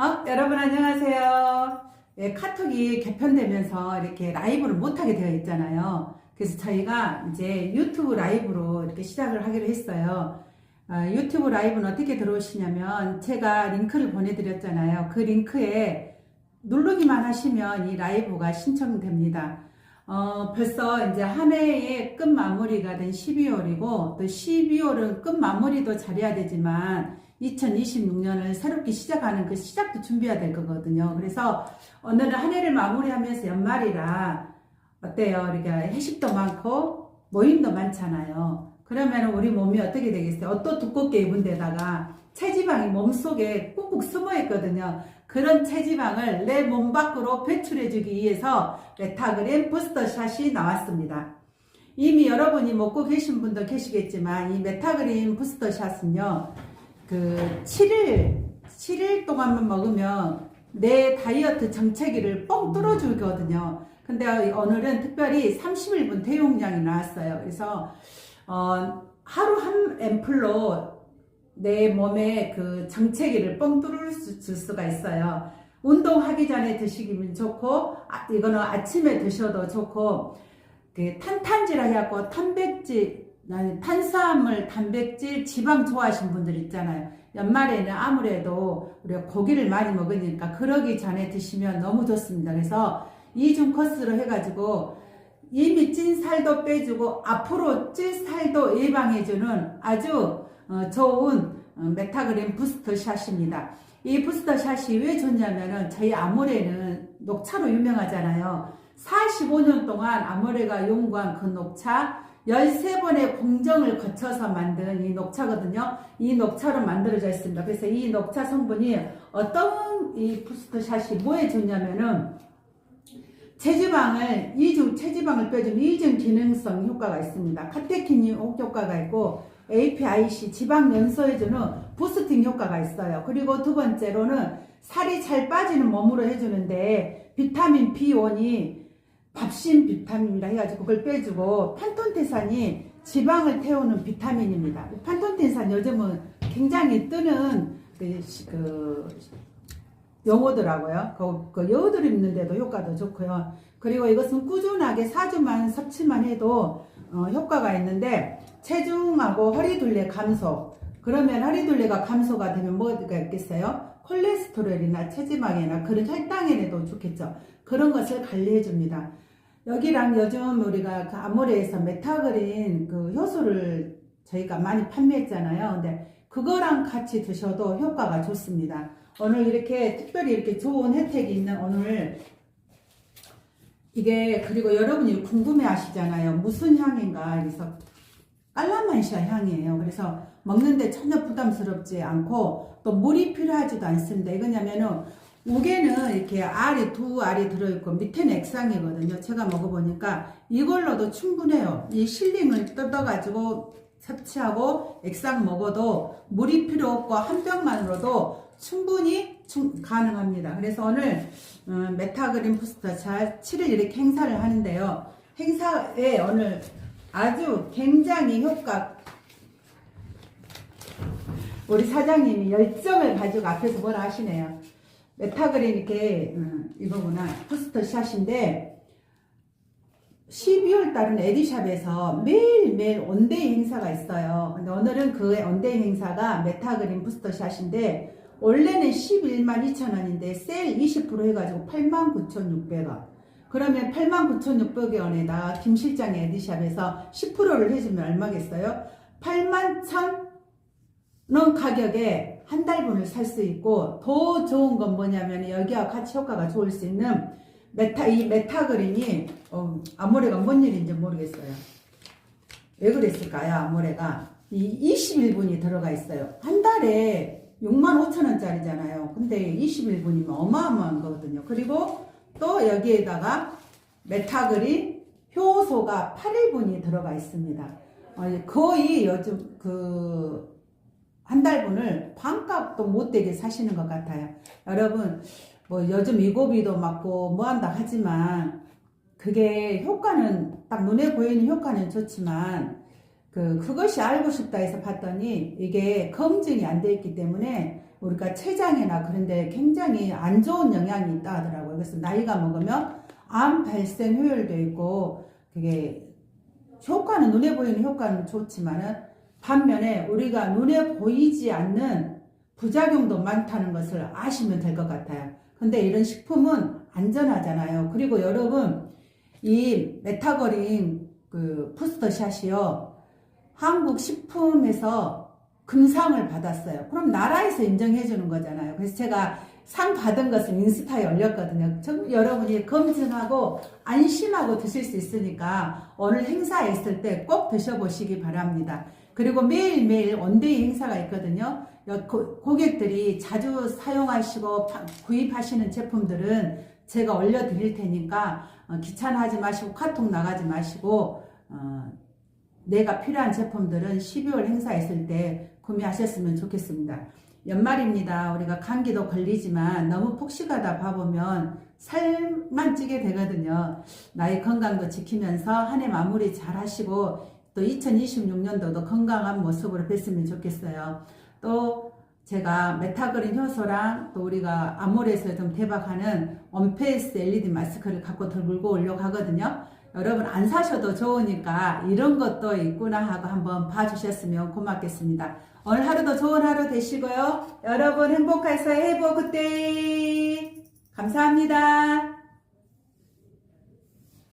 어? 여러분 안녕하세요. 예, 카톡이 개편되면서 이렇게 라이브를 못하게 되어 있잖아요. 그래서 저희가 이제 유튜브 라이브로 이렇게 시작을 하기로 했어요. 아, 유튜브 라이브는 어떻게 들어오시냐면 제가 링크를 보내드렸잖아요. 그 링크에 누르기만 하시면 이 라이브가 신청됩니다. 어, 벌써 이제 한 해의 끝 마무리가 된 12월이고 또 12월은 끝 마무리도 잘해야 되지만 2026년을 새롭게 시작하는 그 시작도 준비해야 될 거거든요. 그래서 오늘은 한 해를 마무리하면서 연말이라 어때요? 우리가 회식도 많고 모임도 많잖아요. 그러면 우리 몸이 어떻게 되겠어요? 옷도 두껍게 입은 데다가 체지방이 몸속에 꾹꾹 숨어 있거든요. 그런 체지방을 내 몸 밖으로 배출해주기 위해서 메타그램 부스터샷이 나왔습니다. 이미 여러분이 먹고 계신 분도 계시겠지만 이 메타그램 부스터샷은요. 그 7일 7일 동안만 먹으면 내 다이어트 정체기를 뻥 뚫어주거든요. 근데 오늘은 특별히 31분 대용량이 나왔어요. 그래서 어, 하루 한 앰플로 내 몸에 그 정체기를 뻥 뚫을 수, 줄 수가 있어요. 운동하기 전에 드시기면 좋고, 아, 이거는 아침에 드셔도 좋고, 그 탄탄지라 해갖고 탄백질, 아니, 탄수화물, 단백질, 지방 좋아하시는 분들 있잖아요. 연말에는 아무래도 우리가 고기를 많이 먹으니까 그러기 전에 드시면 너무 좋습니다. 그래서 이중 코스로 해가지고 이미 찐 살도 빼주고 앞으로 찐 살도 예방해주는 아주 어, 좋은 어, 메타그램 부스터 샷입니다. 이 부스터 샷이 왜 좋냐면은 저희 아모레는 녹차로 유명하잖아요. 45년 동안 아모레가 연구한 그 녹차 13번의 공정을 거쳐서 만든 이 녹차거든요. 이 녹차로 만들어져 있습니다. 그래서 이 녹차 성분이 어떤 이 부스터 샷이 뭐에 좋냐면은 체지방을 이중 체지방을 빼주는 이중 기능성 효과가 있습니다. 카테킨 효과가 있고 APIC 지방 연소해주는 부스팅 효과가 있어요. 그리고 두 번째로는 살이 잘 빠지는 몸으로 해주는데 비타민 B1이 밥신 비타민이라 해가지고 그걸 빼주고 판톤테산이 지방을 태우는 비타민입니다. 판톤테산 요즘은 굉장히 뜨는 그, 그 용어더라고요. 그, 그 여우들 입는데도 효과도 좋고요. 그리고 이것은 꾸준하게 4주만 섭취만 해도 어, 효과가 있는데 체중하고 허리둘레 감소. 그러면 허리둘레가 감소가 되면 뭐가 있겠어요? 콜레스테롤이나 체지방이나 그런 혈당에도 좋겠죠. 그런 것을 관리해 줍니다. 여기랑 요즘 우리가 그 아모레에서 메타그린 그 효소를 저희가 많이 판매했잖아요. 근데 그거랑 같이 드셔도 효과가 좋습니다. 오늘 이렇게 특별히 이렇게 좋은 혜택이 있는 오늘 이게 그리고 여러분이 궁금해 하시잖아요. 무슨 향인가 그래서 깔라만시아 향이에요. 그래서 먹는데 전혀 부담스럽지 않고 또 물이 필요하지도 않습니다. 이거냐면은 우개는 이렇게 알이 두 알이 들어있고 밑에는 액상이거든요. 제가 먹어보니까 이걸로도 충분해요. 이 실링을 뜯어가지고 섭취하고 액상 먹어도 물이 필요 없고 한 병만으로도 충분히 충, 가능합니다. 그래서 오늘 어, 메타그린 부스터 차 7일 이렇게 행사를 하는데요. 행사에 오늘 아주 굉장히 효과 우리 사장님이 열정을 가지고 앞에서 뭐라 하시네요. 메타그린 이렇게 음, 이거구나 부스터 샷인데 12월 달은 에디샵에서 매일매일 온데이 행사가 있어요. 근데 오늘은 그 온데이 행사가 메타그린 부스터 샷인데 원래는 11만 2천 원인데 세일 20% 해가지고 8만 9,600원. 그러면 8만 9,600원에다 김 실장의 에디샵에서 10%를 해주면 얼마겠어요? 8만 1천 원 가격에 한 달분을 살 수 있고 더 좋은 건 뭐냐면 여기와 같이 효과가 좋을 수 있는 메타 이 메타 그린이 어, 아모레가 뭔 일인지 모르겠어요. 왜 그랬을까요? 아모레가 이 21분이 들어가 있어요. 한 달에 6만 5천 원짜리잖아요. 근데 21분이면 어마어마한 거거든요. 그리고 또 여기에다가 메타그린 효소가 8일분이 들어가 있습니다. 어, 거의 요즘 그 한 달분을 반값도 못되게 사시는 것 같아요. 여러분 뭐 요즘 위고비도 맞고 뭐 한다 하지만 그게 효과는 딱 눈에 보이는 효과는 좋지만 그 그것이 알고 싶다 해서 봤더니 이게 검증이 안 돼 있기 때문에 우리가 췌장이나 그런데 굉장히 안 좋은 영향이 있다 하더라고요. 그래서 나이가 먹으면 암 발생 효율도 있고 그게 효과는 눈에 보이는 효과는 좋지만은 반면에 우리가 눈에 보이지 않는 부작용도 많다는 것을 아시면 될 것 같아요. 근데 이런 식품은 안전하잖아요. 그리고 여러분 이 메타거린 그 부스터샷이요. 한국 식품에서 금상을 받았어요. 그럼 나라에서 인정해 주는 거잖아요. 그래서 제가 상 받은 것을 인스타에 올렸거든요. 저- 여러분이 검증하고 안심하고 드실 수 있으니까 오늘 행사에 있을 때 꼭 드셔보시기 바랍니다. 그리고 매일매일 원데이 행사가 있거든요. 고객들이 자주 사용하시고 파- 구입하시는 제품들은 제가 올려드릴 테니까 어, 귀찮아하지 마시고 카톡 나가지 마시고 어, 내가 필요한 제품들은 12월 행사 있을 때 구매하셨으면 좋겠습니다. 연말입니다. 우리가 감기도 걸리지만 너무 폭식하다 봐보면 살만 찌게 되거든요. 나의 건강도 지키면서 한 해 마무리 잘 하시고 또 2026년도도 건강한 모습으로 뵀으면 좋겠어요. 또 제가 메타그린 효소랑 또 우리가 아모레에서 좀 대박하는 원페이스 LED 마스크를 갖고 들고 오려고 하거든요. 여러분 안 사셔도 좋으니까 이런 것도 있구나 하고 한번 봐주셨으면 고맙겠습니다. 오늘 하루도 좋은 하루 되시고요. 여러분 행복해서 해보 그때 감사합니다.